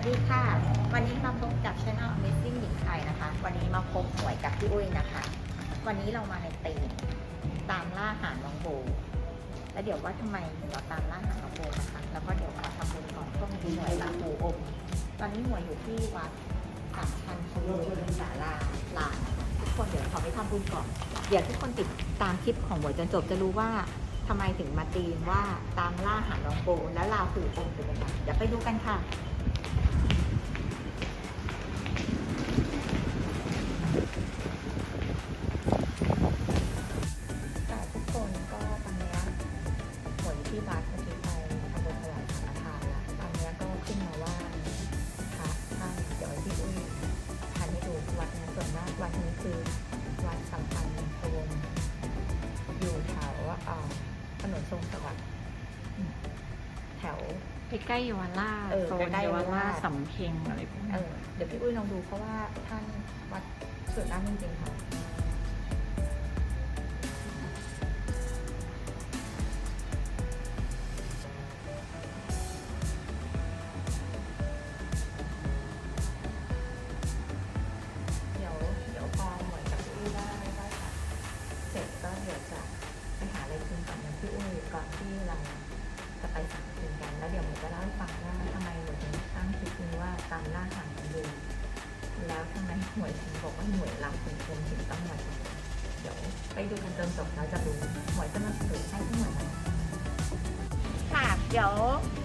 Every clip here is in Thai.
วัสดีค่ะ วันนี้มาพบกับช anel Amazing หญิงไทยนะคะ วันนี้มาพบหวยกับพี่อุ้ยนะคะ วันนี้เรามาในตีมตามล่าหาน้องโบ แล้วเดี๋ยวว่าทำไมเราตามล่าหาน้องโบนะคะ แล้วก็เดี๋ยวมาทำบุญก่อนช่วงนี้หวยลาหูอม ตอนนี้หวยอยู่ที่วัดสามพันชมรมสาลาลานทุกคนเดี๋ยวขอไปทำบุญก่อน เดี๋ยวทุกคนติดตามคลิปของหวยจนจบจะรู้ว่าทำไมถึงมาตีมว่าตามล่าหาน้องโบและลาหูอมเป็นยังไงเดี๋ยวไปดูกันค่ะ ล้ๆเยาวราชเออโซนใกล้ๆเยาวราช เยาวราชสำเพ็งอะไรพวกเอนี้อเดี๋ยวพี่อุ้ยลองดูเพราะว่าท่านวัดสุดน้ำจริงๆค่ะ บอกว่าหน่วยลำถึงคงถึงต้องมาดูเดี๋ยวไปดูกันจนจบแล้วจะรู้หน่วยจะมาสรุปให้ที่หน่วยไหนค่ะ เดี๋ยว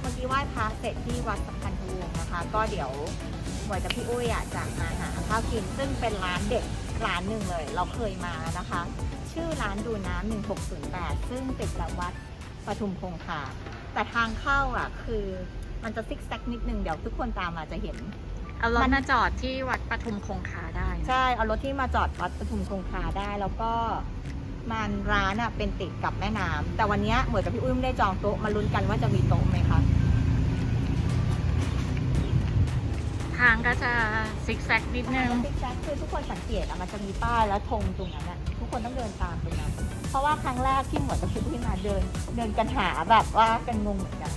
เมื่อกี้ไหว้พระเสร็จที่วัดสัมพันธวงศ์นะคะ ก็เดี๋ยวหมวยกับพี่อุ้ยอะจะมาหาข้าวกินซึ่งเป็นร้านเด็ดร้านหนึ่งเลย เราเคยมานะคะ ชื่อร้านดูน้ำ1608 ซึ่งติดกับวัดปทุมคงคาแต่ทางเข้าอะ คือมันจะซิกแซกนิดนึง เดี๋ยวทุกคนตามมาจะเห็น เอารถมันมาจอดที่วัดปทุมคงคาได้นะ ใช่เอารถที่มาจอดวัดปทุมคงคาได้แล้วก็มันร้านอะเป็นติดกับแม่น้ำแต่วันเนี้ยเหมือนกับพี่อุ้ยไม่ได้จองโต๊ะมาลุ้นกันว่าจะมีโต๊ะไหมคะทางก็จะซิกแซกนิดนึงซิกแซกคือทุกคนสังเกตอะมันจะมีป้ายแล้วธงตรงนั้นอะทุกคนต้องเดินตามตรงนั้นเพราะว่าครั้งแรกที่หมวดกับพี่มาเดิน เดินกันหาแบบว่ากันงงเหมือนกัน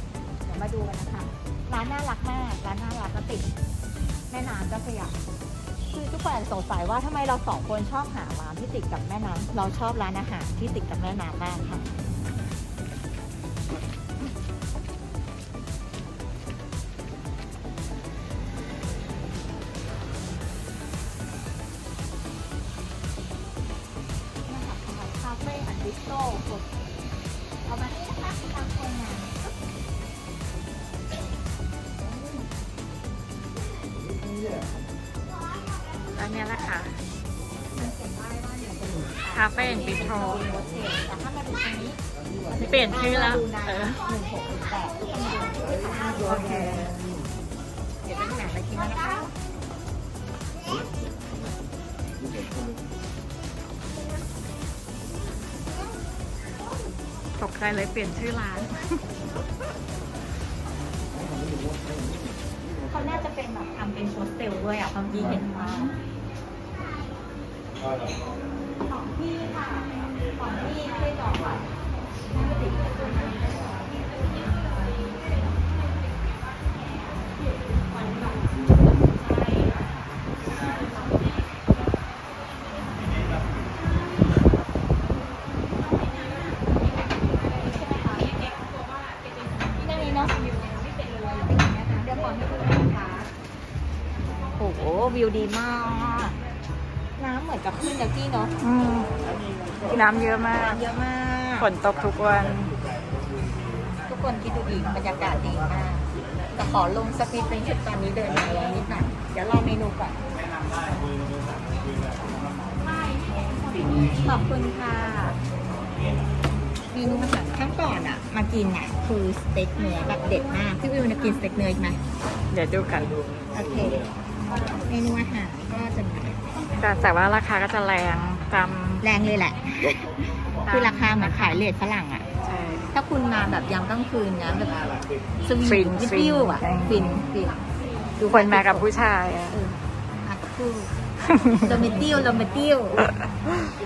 เดี๋ยวมาดูกันนะคะร้านน่ารักมากร้านน่ารักก็ติดแม่น้ำเจ้าพระยา คือทุกคนอาจจะสงสัยว่าทำไมเราสองคนชอบหาร้านที่ติดกับแม่น้ำเราชอบร้านอาหารที่ติดกับแม่น้ำมากค่ะนะคะคาเฟ่อันดิสโต้เอามาให้นะคะตามคนงาน แอนด์บิสโตรแต่ถ้ามาดูตรงนี้เปลี่ยนชื่อแล้วเออโอเคเดี๋ยวไปหาอะไรกินนะคะตกใจเลยเปลี่ยนชื่อร้านเขาน่าจะเป็นแบบทำเป็นโฮสเทลด้วยอะความจริงเห็นมา ของพี่ค่ะ ของพี่ไม่ได้จองก่อนไม่ติดนั่นนี่เนาะเดี๋ยวก่อนให้ดูนะคะโอ้โหวิวดีมาก น้ำเหมือนกับขึ้นจากที่เนาะ น้ำเยอะมากน้ำเยอะมากฝนตกทุกวัน ทุกคนคิดดูอีกบรรยากาศดีมากแต่ขอลงสปีดเป็นชุดตอนนี้เดินมาแล้วนิดหน่อยเดี๋ยวรอเมนูก่อนขอบคุณค่ะเมนูอาหารข้างก่อนอะ มากินอะ คือสเต็กเนื้อแบบเด็ดมากพี่วิวจะกินสเต็กเนื้ออีกไหมเดี๋ยวดูกัน โอเค เมนูอาหารก็จะมีแต่แต่ว่าราคาก็จะแรงตาม แรงเลยแหละ คือราคาเหมือนขายเลทฝรั่งอะ ใช่ ถ้าคุณมาแบบยามกลางคืนนะแบบสวีฟินทฟินวิวอะใช่ฟินฟินดูคนมากับผู้ชายอะเอออักคู่โรแมนติวโรแมนติว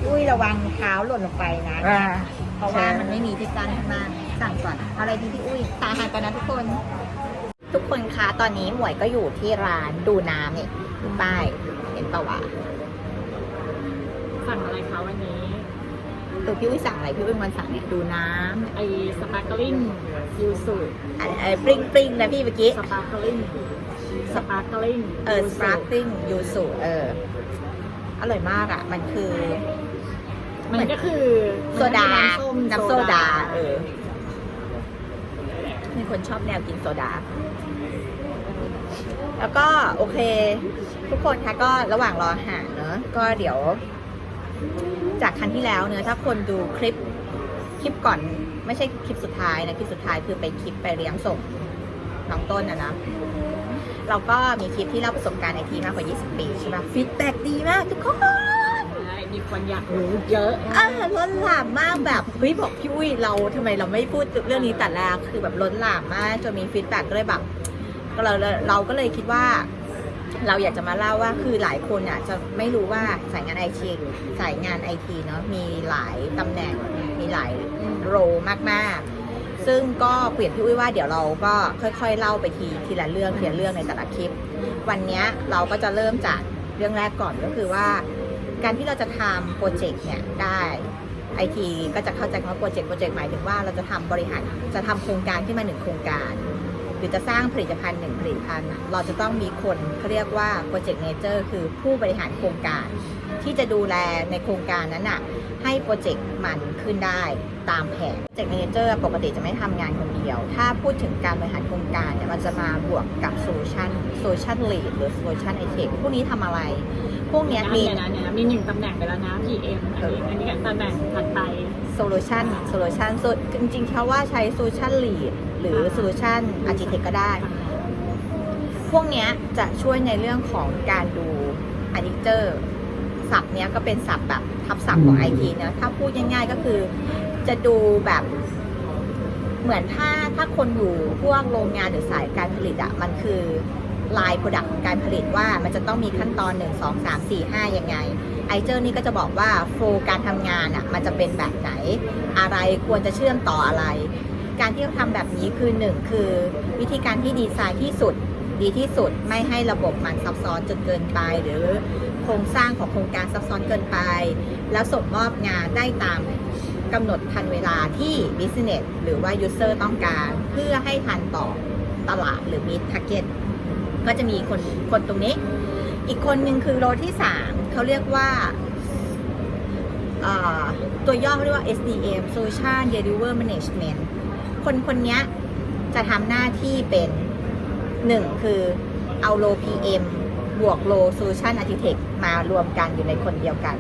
อุ้ยระวังเท้าหล่นลงไปนะอ่าเพราะว่ามันไม่มีที่กั้นข้างล่างสั่งก่อนเอาอะไรดีพี่อุ้ย ตาหารกันนะทุกคน ทุกคนคะ ตอนนี้หมวยก็อยู่ที่ร้านดูน้ำเนี่ยดูป้าย เห็นปะวะ สั่งอะไรคะวันนี้ตัวพี่อุ้ยสั่งอะไรพี่อุ้ยมันสั่งเนี่ยดูน้ไอสปาร์กลิ่งยูสุำอะไรอะไรปริ้งปริ้งนะพี่เมื่อกี้ สปาร์กลิ่งสปาร์กลิ่งเออสปาร์คลิงยูสุเอออร่อยมากอะ มันคือ มันก็คือโซดาน้ำส้มน้ำโซดา เออมีคนชอบแนวกินโซดา แล้วก็โอเค ทุกคนคะก็ระหว่างรออาหารเนอะก็เดี๋ยว จากครั้งที่แล้วเนอะถ้าคนดูคลิปคลิปก่อน ไม่ใช่คลิปสุดท้ายนะคลิปสุดท้ายคือไปคลิปไปเลี้ยงส่งน้องต้นนะนะเราก็มีคลิปที่เล่าประสบการณ์ในทีมากกว่า 20 ปีใช่ไหมฟีดแบ็ดีมากทุกคนใช่มีคนอยากรู้เยอะอ่าล้นหลามมากแบบเฮ้ยบอกพี่อุ้ยเราทำไมเราไม่พูดเรื่องนี้แต่แรกคือแบบล้นหลามมากจนมีฟีดแบ็กก็เลยแบบก็เราเราก็เลยคิดว่า เราอยากจะมาเล่าว่าคือหลายคนอะจะไม่รู้ว่าสายงานไอทีสายงานไอทีเนาะมีหลายตำแหน่งมีหลายโรมากๆ ซึ่งก็เปลี่ยนพี่อุ้ยว่าเดี๋ยวเราก็ค่อยๆ เล่าไปทีทีละเรื่องทีละเรื่องในแต่ละคลิป วันนี้เราก็จะเริ่มจากเรื่องแรกก่อนก็คือว่า การที่เราจะทำโปรเจกต์เนี่ยได้ไอทีก็จะเข้าใจคำว่าโปรเจกต์โปรเจกต์หมายถึงว่าเราจะทำบริหารจะทำโครงการขึ้นมาหนึ่งโครงการ หรือจะสร้างผลิตภัณฑ์หนึ่งผลิตภัณฑ์ เราจะต้องมีคนเขาเรียกว่าโปรเจกต์เนเจอร์คือผู้บริหารโครงการ ที่จะดูแลในโครงการนั้นน่ะให้โปรเจกต์มันขึ้นได้ตามแผนโปรเจกต์เมเจอร์ปกติจะไม่ทำงานคนเดียว ถ้าพูดถึงการบริหารโครงการเนี่ยมันจะมาบวกกับโซลูชันโซลูชันลีดหรือโซลูชันไอเทคพวกนี้ทำอะไร พวกเนี้ยมีเดี๋ยวนะเดี๋ยวนะมีหนึ่งตำแหน่งไปแล้วนะ PM อันนี้อันนี้ก็ตำแหน่งถัดไป โซลูชันโซลูชันจริงๆเขาว่าใช้โซลูชันลีดหรือโซลูชันอาร์ติเทคก็ได้ พวกเนี้ยจะช่วยในเรื่องของการดูอ d ดิเตอร์ศัพท์เนี้ยก็เป็นศัพท์แบบทับศัพท์ของไอทีนะถ้าพูดง่ายๆก็คือจะดูแบบเหมือนถ้าถ้าคนอยู่พวกโรงงานหรือสายการผลิตอะมันคือ ลายโปรดักต์การผลิตว่ามันจะต้องมีขั้นตอน 1 2 3 4 5 ยังไงไอเจอร์นี่ก็จะบอกว่าโฟล์การทำงานอะมันจะเป็นแบบไหน อะไรควรจะเชื่อมต่ออะไร การที่เราทำแบบนี้คือหนึ่งคือ วิธีการที่ดีไซน์ที่สุดดีที่สุดไม่ให้ระบบมันซับซ้อนจนเกินไป หรือโครงสร้างของโครงการซับซ้อนเกินไป แล้วส่งมอบงานได้ตามกำหนดทันเวลาที่ business หรือว่า user ต้องการ เพื่อให้ทันต่อตลาดหรือ mid target ก็จะมีคนคนตรงนี้ อีกคนหนึ่งคือโรที่3เขาเรียกว่าตัวย่อเขาเรียกว่า SDM Solution Deliver Management คนคนนี้จะทำหน้าที่เป็นหนึ่งคือเอาโล PM บวกโล Solution Architect มารวมกันอยู่ในคนเดียวกัน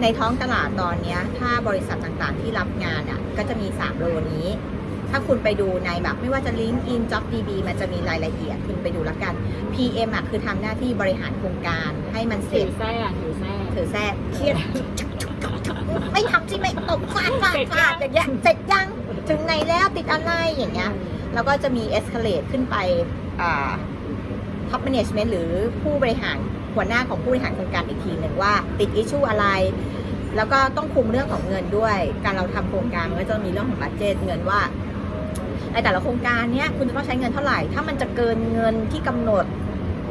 ในท้องตลาดตอนนี้ถ้าบริษัทต่างๆที่รับงานอะก็จะมี 3 โลนี้ ถ้าคุณไปดูในแบบไม่ว่าจะ LinkedIn JobDB มันจะมีรายละเอียดคุณไปดูแล้วกัน PM อะคือทำหน้าที่บริหารโครงการให้มันเสถืร็จอแท้ถือแท้ถือแท้เครียดไม่ทำสิไม่ตกฟาดฟาดฟาดอย่างเงี้ยเสร็จยังถึงไหนแล้วติดอะไรอย่างเงี้ย แล้วก็จะมี escalate ขึ้นไปอ่า top management หรือผู้บริหารหัวหน้าของผู้บริหารโครงการอีกทีหนึ่งว่าติด issue อะไร แล้วก็ต้องคุมเรื่องของเงินด้วย การเราทำโครงการมันก็จะมีเรื่องของบัตเจตเงินว่า ในแต่ละโครงการเนี้ยคุณจะต้องใช้เงินเท่าไหร่ ถ้ามันจะเกินเงินที่กำหนด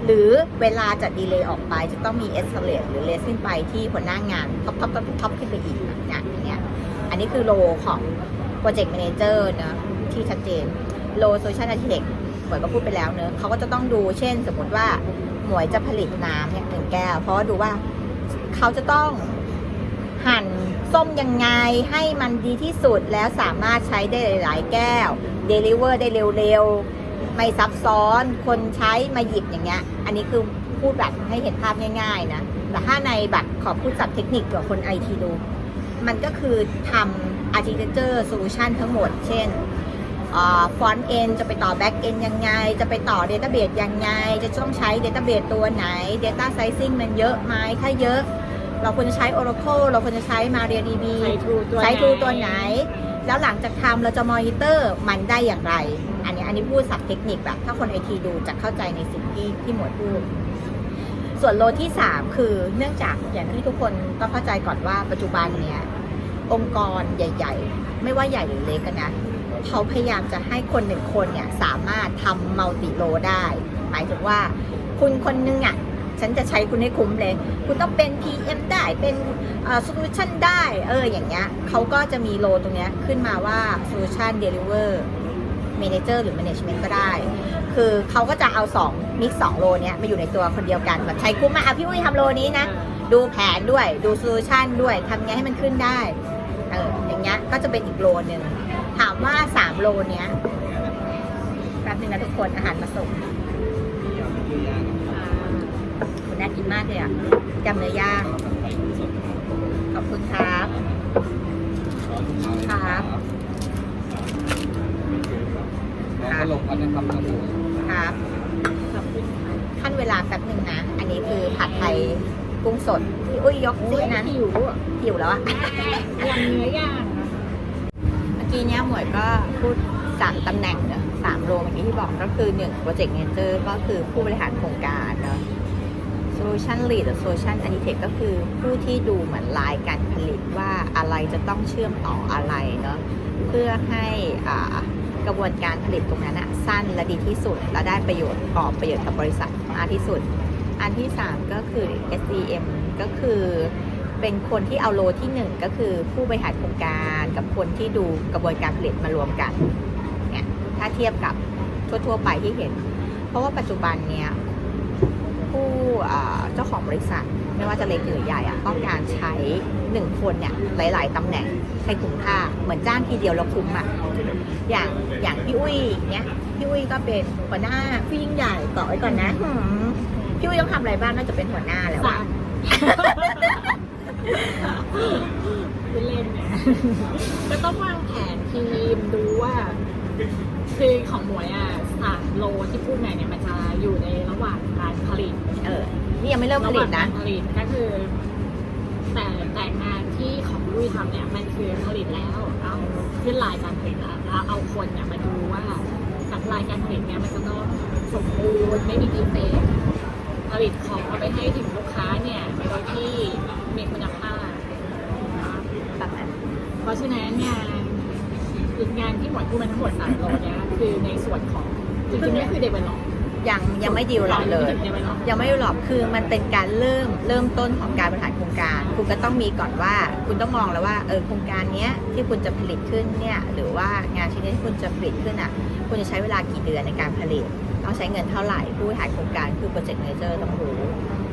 หรือเวลาจะดีเลย์ออกไป จะต้องมี escalate หรือ raise ขึ้นไปที่หัวหน้างานท็อปท็อปท็อปท็อปขึ้นไปอีกนะอย่างเงี้ยอันนี้คือโลของ Project Manager นะที่ชัดเจนโล Social Architect หมวยก็พูดไปแล้วเนอะเขาก็จะต้องดูเช่น สมมติว่าหมวยจะผลิตน้ำเนี่ยหนึ่งแก้ว เพราะว่าดูว่าเขาจะต้อง หั่นส้มยังไงให้มันดีที่สุดแล้วสามารถใช้ได้หลายแก้ว Deliver ได้เร็วๆ ไม่ซับซ้อนคนใช้มาหยิบอย่างเงี้ย อันนี้คือพูดแบบให้เห็นภาพง่ายๆนะ แต่ถ้าในแบบขอพูดสับเทคนิคกับคนไอทีดู มันก็คือทำ architecture solution ทั้งหมด เช่นฟอนต์เอนจะไปต่อแบ็กเอนยังไง จะไปต่อ Database ยังไง จะต้องใช้ Database ตัวไหน Data Sizing มันเยอะไหมถ้าเยอะ เราควรจะใช้ Oracle เราควรจะใช้ MariaDB ใช้ทูตัวใช้ทูตัวไหน แล้วหลังจากทำเราจะมอนิเตอร์มันได้อย่างไร อันนี้อันนี้พูดสับเทคนิคแบบถ้าคนไอทีดูจะเข้าใจในสิ่งที่ที่หมวดพูด ส่วนโลที่ 3 คือเนื่องจากอย่างที่ทุกคนต้องเข้าใจก่อนว่าปัจจุบันเนี้ยองค์กรใหญ่ ๆ ไม่ว่าใหญ่หรือเล็กกันนะ เขาพยายามจะให้คนหนึ่งคนเนี่ยสามารถทำมัลติโลได้ หมายถึงว่าคุณคนนึงอะ ฉันจะใช้คุณให้คุ้มเลย คุณต้องเป็น PM ได้เป็นโซลูชันได้เอออย่างเงี้ยเขาก็จะมีโลตรงเนี้ยขึ้นมาว่า Solution Deliver Manager หรือ Management ก็ได้ คือเขาก็จะเอา2มิกสองโลเนี้ยมาอยู่ในตัวคนเดียวกันแบบใช้คุ้มมาอะพี่อุ้ยทำโลนี้นะ ดูแผนด้วยดูโซลูชันด้วยทำไงให้มันขึ้นได้เอออย่างเงี้ยก็จะเป็นอีกโลหนึ่งถามว่า 3 โลเนี้ยแป๊บนึงนะทุกคนอาหารมาส่ง กินมากเลยอะยำเนื้อย่างขอบคุณครับครับแล้วก็ลงพันนะครับครับผมครับขั้นเวลาแป๊บนึงนะ อันนี้คือผัดไทยกุ้งสดพี่อุ้ยยกสิอันนั้นหิวอะหิวแล้วอะยำเนื้อย่างอะเมื่อกี้เนี้ยหมวยก็พูดสามตำแหน่งเนอะสามโรเมื่อกี้ที่บอกก็คือหนึ่งโปรเจกต์เนเจอร์ก็คือผู้บริหารโครงการเนอะ Solution Lead หรือ Solution Architect ก็คือผู้ที่ดูเหมือนลายการผลิตว่าอะไรจะต้องเชื่อมต่ออะไรเนอะเพื่อให้อ่ากระบวนการผลิตตรงนั้นอะสั้นและดีที่สุด และได้ประโยชน์ก่อประโยชน์กับบริษัทมากที่สุด อันที่ 3 ก็คือ SDM ก็คือเป็นคนที่เอาโลที่ 1 ก็คือผู้บริหารโครงการกับคนที่ดูกระบวนการผลิตมารวมกันเนี่ยถ้าเทียบกับทั่วๆ ไปที่เห็น เพราะว่าปัจจุบันเนี่ย ของบริษัท ไม่ว่าจะเล็กหรือใหญ่อะต้องการใช้หนึ่งคนเนี่ยหลาย ๆตำแหน่งให้คุ้มค่า เหมือนจ้างทีเดียวแล้วคุ้มอะอย่างอย่างพี่อุ้ยเนี่ยพี่อุ้ยก็เป็นหัวหน้าผู้ยิ่งใหญ่ต่อไว้ก่อนนะหืมพี่อุ้ยต้องทำอะไรบ้างน่าจะเป็นหัวหน้าแล้วอะคือเล่นเนี่ยก็ต้องวางแผนทีมดูว่าคือของหมวยอะสามโลที่พูดมาเนี่ยมันจะอยู่ในระหว่างการผลิต เออ นี่ยังไม่เริ่มผลิตระหนะว่างการผลิตก็คือ แต่แต่งานที่ของลุยทำเนี่ยมันคือผลิตแล้ว เอาขึ้นลายการผลิตแล้วแล้วเอาคนเนี่ยมาดูว่าจากลายการผลิตเนี่ยมันจะต้องสมบูรณ์ไม่มีดีเฟกต์ผลิตของเอาไปให้ถึงลูกค้าเนี่ยโดยที่มีคุณภาพประมาณเพราะฉะนั้นงานงานที่หมวยพูดมาทั้งหมดสามโลเนี่ยคือในส่วนของจริงๆไม่คือเดเวลลอป ยังยังไม่ดีลหรอกเลยเดเวลลอปยังไม่รู้หรอกคือมันเป็นการเริ่มเริ่มต้นของการบริหารโครงการ คุณก็ต้องมีก่อนว่า คุณต้องมองแล้วว่าเออโครงการเนี้ยที่คุณจะผลิตขึ้นเนี่ยหรือว่างานชิ้นนี้ที่คุณจะผลิตขึ้นอะคุณจะใช้เวลากี่เดือนในการผลิตต้องใช้เงินเท่าไหร่ผู้บริหารโครงการคือโปรเจกต์ a ม a เจอร์ต้องรู้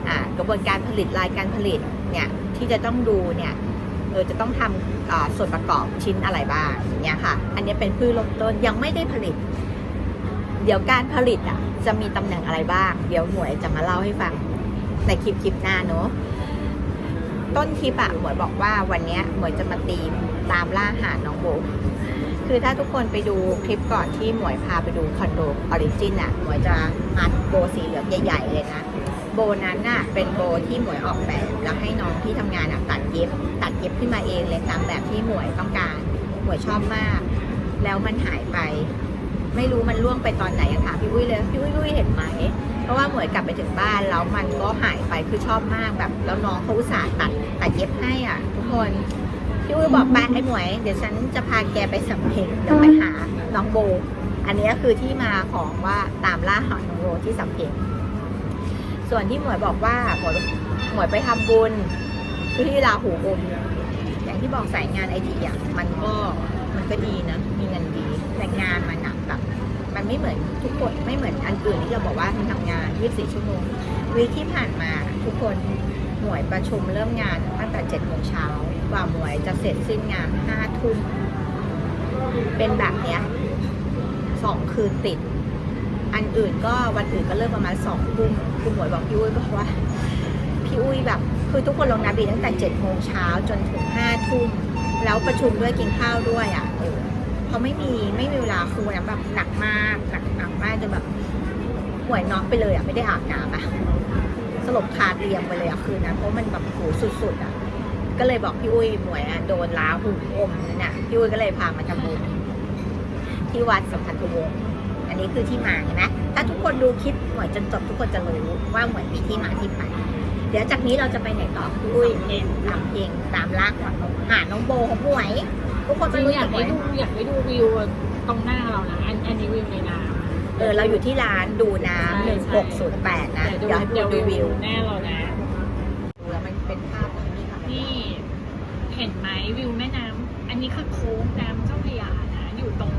อ่ากระบวนการผลิตรายการผลิตเนี่ยที่จะต้องดูเนี่ยเออจะต้องทำอ่าส่วนประกอบชิ้นอะไรบ้างอย่างเงี้ยค่ะ อันนี้เป็นพืชเริ่มต้นยังไม่ได้ผลิต เดี๋ยวการผลิตอะจะมีตำแหน่งอะไรบ้าง เดี๋ยวหมวยจะมาเล่าให้ฟังในคลิปคลิปหน้าเนอะต้นคลิปอะหมวยบอกว่าวันนี้หมวยจะมาตีมตามล่าหาน้องโบคือถ้าทุกคนไปดูคลิปก่อนที่หมวยพาไปดูคอนโดออริจินอะหมวยจะมัดโบสีเหลืองใหญ่ๆเลยนะ โบนั้นน่ะเป็นโบที่หมวยออกแบบ แล้วให้น้องที่ทำงานอะตัดเย็บ ตัดเย็บขึ้นมาเองเลยตามแบบที่หมวยต้องการ หมวยชอบมาก แล้วมันหายไป ไม่รู้มันล่วงไปตอนไหนอะถามพี่อุ้ยเลยพี่อุ้ยอุ้ยเห็นไหมเพราะว่าหมวยกลับไปถึงบ้านแล้วมันก็หายไปคือชอบมากแบบแล้วน้องเขาอุตส่าห์ตัดตัดเย็บให้อะ ทุกคนพี่อุ้ยบอกไปไอ้หมวยเดี๋ยวฉันจะพาแกไปสำเพ็งเดี๋ยวไปหาน้องโบ อันนี้ก็คือที่มาของว่าตามล่าหาน้องโบที่สำเพ็งส่วนที่หมวยบอกว่าหมวยหมวยไปทำบุญคือที่ลาหูอมอย่างที่บอกสายงานไอทีอะมันก็มันก็ดีนะ มีเงินดี แต่งานมันหนักแบบมันไม่เหมือนทุกคนไม่เหมือนอันอื่นที่เราบอกว่ามันทำงาน 24 ชั่วโมงวีที่ผ่านมาทุกคนหน่วยประชุมเริ่มงานตั้งแต่7โมงเช้ากว่าหมวยจะเสร็จสิ้นงาน5ทุ่มเป็นแบบเนี้ยสองคืนติด อันอื่นก็วันอื่นก็เริ่มประมาณสองทุ่มคือหมวยบอกพี่อุ้ยบอกว่าพี่อุ้ยแบบ คือทุกคนลงนับดีตั้งแต่7โมงเช้าจนถึง5ทุ่มแล้วประชุมด้วยกินข้าวด้วยอะ เพราะไม่มีไม่มีเวลาคือวันนั้นแบบหนักมากหนักหนักมากจนแบบป่วยน็อกไปเลยอะไม่ได้อาบน้ำอะสลบคาเตียงไปเลยอะคืนนั้นเพราะมันแบบโหสุดๆอะก็เลยบอกพี่อุ้ยหมวยอะโดนล้าหูอมนั่นน่ะพี่อุ้ยก็เลยพามาทำบุญที่วัดสัมพันธวงศ์อันนี้คือที่มาเห็นไหมถ้าทุกคนดูคลิปหมวยจนจบทุกคนจะรู้ว่าหมวยมีที่มาที่ไปเดี๋ยวจากนี้เราจะไปไหนต่อพี่อุ้ยเองตามเพลงตามลากก่อนหาน้องโบของหมวย ทุกคนจจะริงรู้ๆอยาสึกกให้ไหมดูอยากให้ดูวิวตรงหน้าเรานะอันอันนี้วิวในน้ำเออเราอยู่ที่ร้านดูน้ำหใช่นึ่งหกศูนย์แปดนะเดี๋เดี๋ยยววให้เดี๋ยวดูวิวิววหน้าเรานะดูแล้วมันเป็นภาพนี้ค่ะนี่เห็นไหมวิวแม่น้ำอันนี้คือโค้งน้ำเจ้าพระยานะอยู่ตรง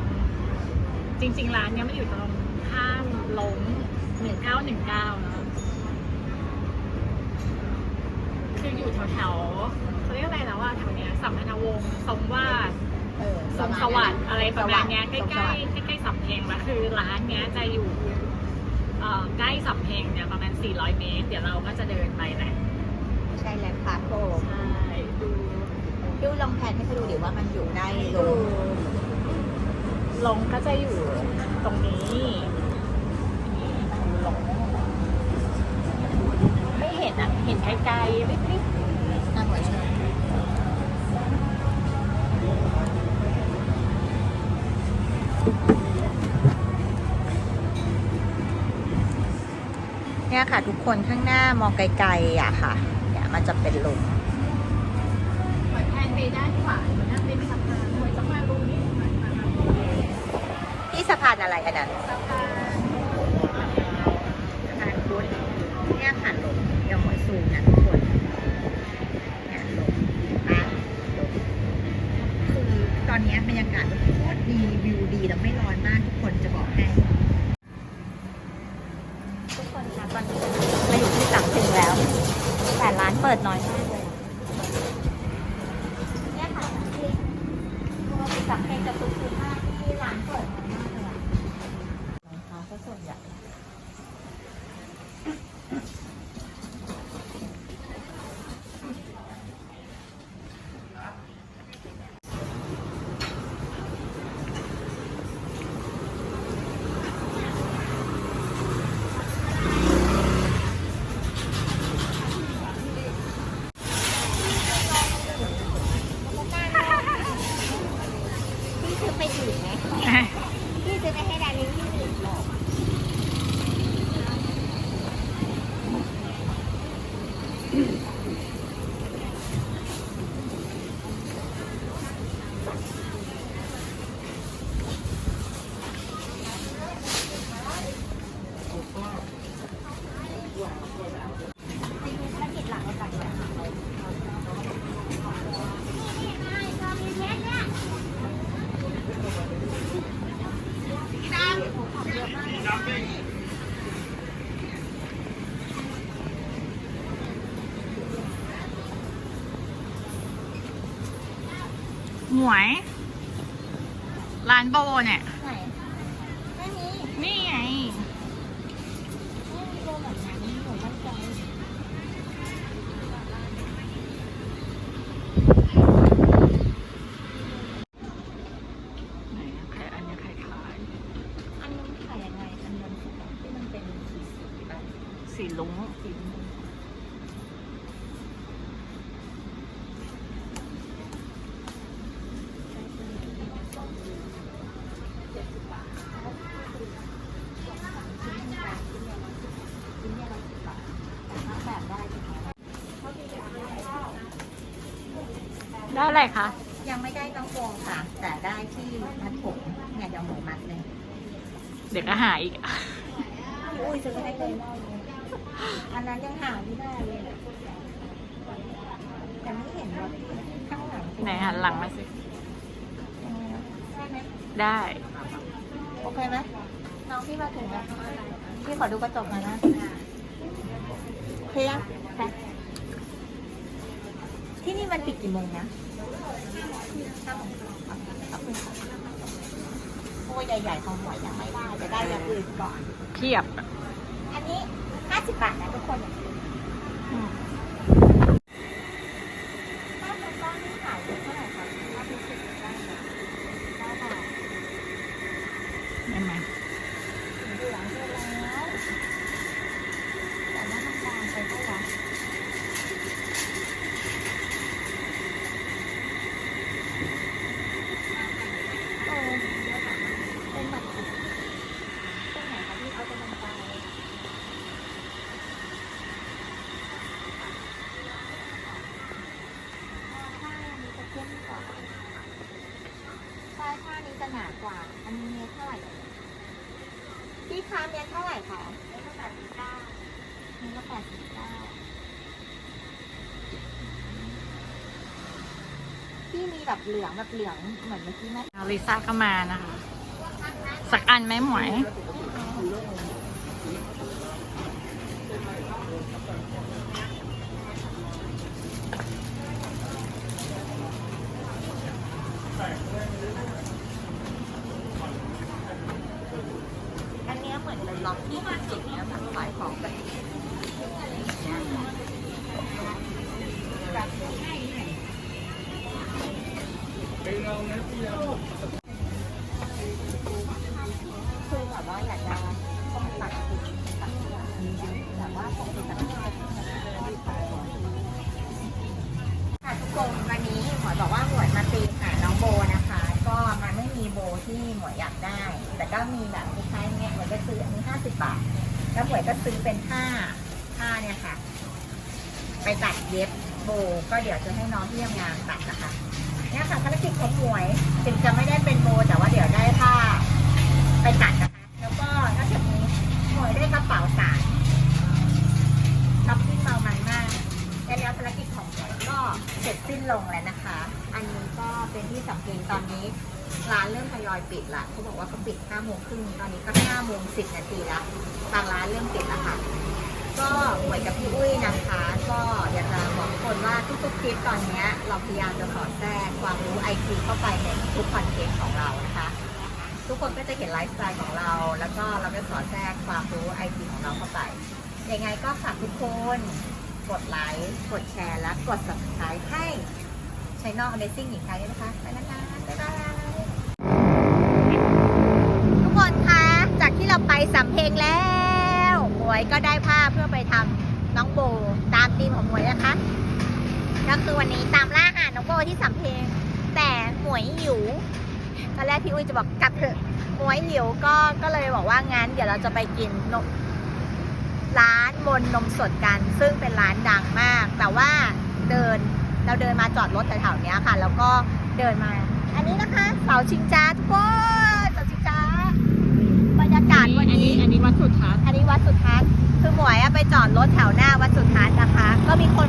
จริง ๆ ร้านเนี้ยมันอยู่ตรงข้ามลงหนึ่งเก้าหนึ่งเก้าเนาะคืออยู่แถวๆ เขาเรียกอะไรแล้วว่าแถวเนี้ยสัมพันธวงศ์ทรงวาดเออทรงสวัสดิ์อะไรประมาณเนี้ยใกทรงสล้วัสดิ์ๆใกล้ๆสำเพ็งแล้วคือร้านเนี้ยจะอยู่เอ่อใกล้สำเพ็งเนี่ยประมาณ 400 เมตร เดี๋ยวเราก็จะเดินไปแหละใช่แล้วพาร์ทโฟใช่ดูพี่ลองแผนให้เขาดูดิว่ามันอยู่ใกล้ลดูงลงก็จะอยู่ตรงนี้นี่ลงไม่เห็นอะเห็นไกลๆริบน่า เนี่ยค่ะทุกคนข้างหน้ามองไกลๆอะค่ะ เนี่ยมันจะเป็นหลุมเหมือนแทนไปด้านขวาเหมือนนั่นเป็นสะพานเหมือนสะพานรูนี้ที่สะพานอะไรอันนั้นสะพานสะพานพุทธเนี่ยค่ะหลงเดี๋ยวหมวยซูมนะทุกคนเนี่ยหลงนะหลงคื อนนี้บรรยากาศโคตรดีวิวดีแล้วไม่ร้อนมากทุกคนจะบอกให้ทุกคนคะตอนนี้มาอยู่ที่สังถึงแล้ว แต่ร้านเปิดน้อยมากเลยเนี่ยค่ะที่สังเพลงจะคุ้นๆมากที่ร้านเปิดน้อยมากเลยอะรองเท้าก็ส่วนใหญ่ พี่ซื้อไปดื่มไหมพี่ซื้อไปให้ดารินที่ดื่มหรอกไปดูธุรกิจหลักเราก่อนนะ หม วย ร้านโบเนี่ย ไหนไม่มี นี่ไง ไม่มีโบแบบนั้นหนูมั่นใจ ไหนอะใครอันเนี้ยใครขาย อันนู้นขายยังไง อันนู้นที่มันเป็นสีสีแบบ สีลุง สีม่วงแบบได้ใช่ไหม ได้อะไรคะ ยังไม่ได้ต้องวงค่ะ แต่ได้ที่มัดผมเนี่ยเดี๋ยวหมูมัดเลยเดี๋ยวก็หาอีกพี่อุ้ยซื้อให้เลยอันนั้นยังหาไม่ได้เลยแต่ไม่เห็นว่าข้างหลังเป็ไหนหันหลังมาสิ ได้ไหมได้ โอเคไหมน้องพี่มาถึงแล้วพี่ขอดูกระจกหน่อยนะเคลียร์ไปที่นี่มันปิดกี่โมงนะ โอ้ยใหญ่ๆของหวยยังไม่ได้ จะได้อย่างอื่นก่อนเพียบอะอันนี้ห้าสิบบาทนะทุกคนอืม ถ้าเป็นก้อนที่ขายอยู่เท่าไหร่คะถ้าเป็นสิบได้ค่ะได้ค่ะ ได้ไหม เหลืองเสร็จแล้วแต่ว่ามันบางไปเท่าไหร่เออเป็นแบบตรงไหนคะที่เขาจะมันไปถ้าอันนี้จะเข้มกว่า จะหนากว่า อันนี้เมตรเท่าไหร่พี่คะเมตรเท่าไหร่คะ เมตรละแปดสิบเก้า เมตรละแปดสิบเก้าพี่มี แบบเหลืองแบบเหลืองเหมือนเมื่อกี้ไหมลิซ่าก็มานะคะ สักอันไหมหมวย แล้วหวยก็ซื้อเป็นผ้าผ้าเนี่ยค่ะ ไปตัดเย็บโบก็เดี๋ยวจะให้น้องที่ทำงานตัดนะคะเนี่ยค่ะภารกิจของหมวยถึงจะไม่ได้เป็นโบแต่ว่าเดี๋ยวได้ผ้าไปตัดนะคะ แล้วก็นอกจากนี้หมวยได้กระเป๋าสารช้อปปิ้งเมามันมากและแล้วภารกิจของหมวยก็เสร็จสิ้นลงแล้วนะคะ อันนี้ก็เป็นที่สำเพ็งตอนนี้ ร้านเริ่มทยอยปิดละเขาบอกว่าเขาปิด5โมงครึ่งตอนนี้ก็5โมง10นาทีแล้วทางร้านเริ่มปิดแล้วค่ะ ก็หวยกับพี่อุ้ยนะคะ ก็อยากจะบอกทุกคนว่าทุกๆคลิปตอนนี้เราพยายามจะสอดแทรกความรู้ไอทีเข้าไปในทุกคอนเทนต์ของเรานะคะ ทุกคนก็จะเห็นไลฟ์สไตล์ของเรา แล้วก็เราก็สอดแทรกความรู้ไอทีของเราเข้าไปยังไงก็ฝากทุกคนกดไลค์กดแชร์และกด subscribe ให้ช่อง Amazing อีกครั้งด้วยนะคะไปแล้วนะบ๊ายบาย ทุกคนคะ จากที่เราไป สำเพ็งแล้วหมวยก็ได้ผ้าเพื่อไปทำน้องโบตามธีมของหมวยนะคะก็คือวันนี้ตามล่าหาน้องโบที่สำเพ็งแต่หมวยหิวตอนแรกพี่อุ้ยจะบอกกลับเถอะหมวยหิวก็ก็เลยบอกว่างั้นเดี๋ยวเราจะไปกินนมร้านบนนมสดกัน ซึ่งเป็นร้านดังมาก แต่ว่าเดินเราเดินมาจอดรถแถวๆเนี้ยค่ะ แล้วก็เดินมา อันนี้นะคะเสาชิงจ้าทุกคน ก็มีคน